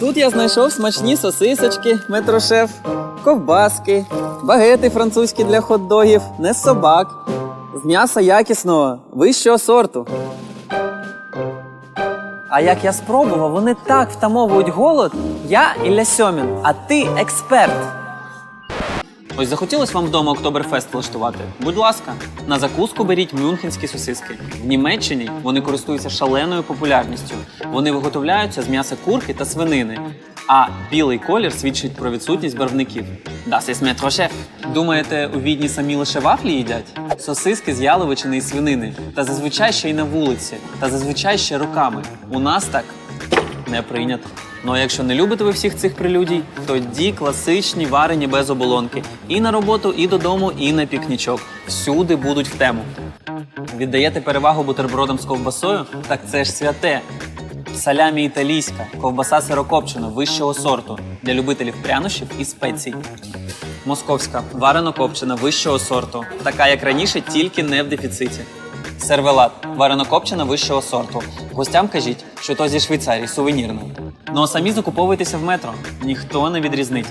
Тут я знайшов смачні сосисочки, метрошеф, ковбаски, багети французькі для хот-догів, не з собак, з м'яса якісного, вищого сорту. А як я спробував, вони так втамовують голод. Я Ілля Сьомін, а ти експерт. Ось захотілось вам вдома Октоберфест влаштувати? Будь ласка, на закуску беріть мюнхенські сосиски. В Німеччині вони користуються шаленою популярністю. Вони виготовляються з м'яса курки та свинини. А білий колір свідчить про відсутність барвників. Das ist Metro Chef. Думаєте, у відні самі лише вафлі їдять? Сосиски з яловичини і свинини. Та зазвичай ще й на вулиці. Та зазвичай ще руками. У нас так не прийнято. Ну а якщо не любите ви всіх цих прелюдій, тоді класичні варені без оболонки. І на роботу, і додому, і на пікнічок. Всюди будуть в тему. Віддаєте перевагу бутербродам з ковбасою? Так це ж святе. Салямі італійська, ковбаса сирокопчена вищого сорту для любителів прянощів і спецій. Московська варено копчена вищого сорту, така як раніше, тільки не в дефіциті. Сервелат варено копчена вищого сорту. Гостям кажіть, що то зі Швейцарії сувенірно. Ну а самі закуповуйтеся в метро. Ніхто не відрізнить.